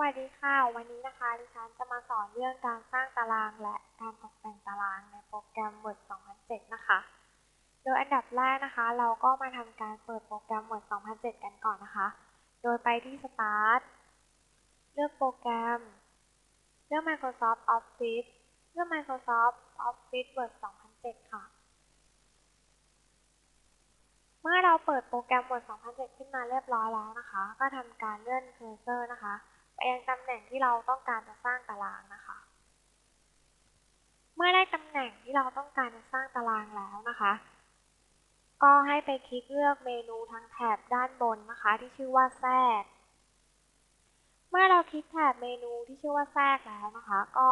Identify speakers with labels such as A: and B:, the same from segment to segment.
A: วัสดีค่ะ วันนี้นะคะดิฉันจะมาสอนเรื่องการสร้างตารางและการตกแต่งตารางในโปรแกรม Word 2007 นะคะ โดยอันดับแรกนะคะ เราก็มาทำการเปิดโปรแกรม Word 2007 กันก่อนนะคะ โดยไปที่ Start เลือกโปรแกรม เลือก Microsoft Office เลือก Microsoft Office Word 2007 ค่ะ เมื่อเราเปิดโปรแกรม Word 2007 ขึ้นมาเรียบร้อยแล้วนะคะ ก็ทำการเลื่อนเคอร์เซอร์นะคะ ยังตำแหน่งที่เราต้องการจะสร้างตารางนะคะ เมื่อได้ตำแหน่งที่เราต้องการจะสร้างตารางแล้วนะคะ ก็ให้ไปคลิกเลือกเมนูทางแถบด้านบนนะคะ ที่ชื่อว่าแทรก เมื่อเราคลิกแถบเมนูที่ชื่อว่าแทรกแล้วนะคะ ก็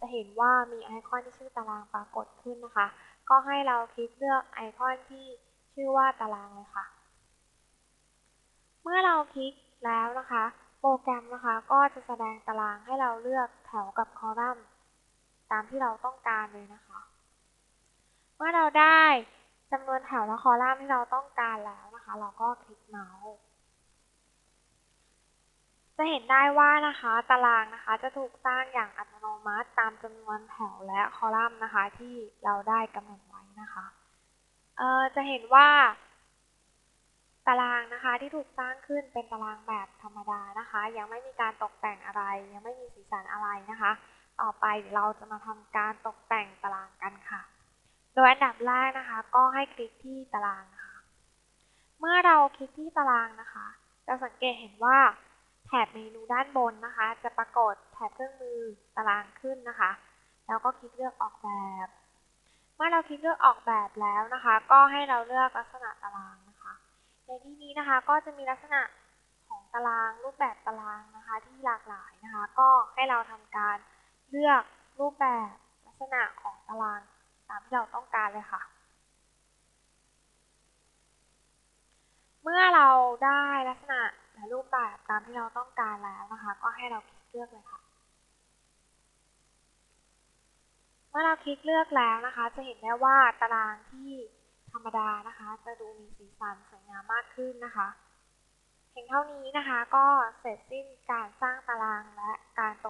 A: จะเห็นว่ามีไอคอนที่ชื่อตารางปรากฏขึ้นนะคะ ก็ให้เราคลิกเลือกไอคอนที่ชื่อว่าตารางเลยค่ะ เมื่อเราคลิกแล้วนะคะ โปรแกรมนะคะก็จะแสดงตารางให้เราเลือกแถวกับคอลัมน์ ตามที่เราต้องการเลยนะคะ เมื่อเราได้จำนวนแถวและคอลัมน์ที่เราต้องการแล้วนะคะ เราก็คลิกเมาส์จะเห็นได้ว่านะคะตารางนะคะจะถูกสร้างอย่างอัตโนมัติตามจำนวนแถวและคอลัมน์นะคะที่เราได้กำหนดไว้นะคะ เออจะเห็นว่าารางนะคะที่ถูกสร้างขึ้นเป็นตารางแบบธรรมดานะคะ ยังไม่มีการตกแต่งอะไร ยังไม่มีสีสันอะไรนะคะ ต่อไปเราจะมาทำการตกแต่งตารางกันค่ะ โดยอันดับแรกนะคะ ก็ให้คลิกที่ตารางนะคะเมื่อเราคลิกที่ตารางนะคะ จะสังเกตเห็นว่าแถบเมนูด้านบนนะคะ จะปรากฏแถบเครื่องมือตารางขึ้นนะคะ แล้วก็คลิกเลือกออกแบบ เมื่อเราคลิกเลือกออกแบบแล้วนะคะ ก็ให้เราเลือกลักษณะตาราง ในที่นี้นะคะก็จะมีลักษณะของตารางรูปแบบตารางนะคะที่หลากหลายนะคะ ก็ให้เราทำการเลือกรูปแบบลักษณะของตารางตามที่เราต้องการเลยค่ะ เมื่อเราได้ลักษณะและรูปแบบตามที่เราต้องการแล้วนะคะ ก็ให้เราคลิกเลือกเลยค่ะ เมื่อเราคลิกเลือกแล้วนะคะ จะเห็นได้ว่าตารางที่ ธรรมดานะคะ จะดูมีสีสันสวยงามมากขึ้นนะคะเพียงเท่านี้นะคะก็เสร็จสิ้นการสร้างตารางและการตก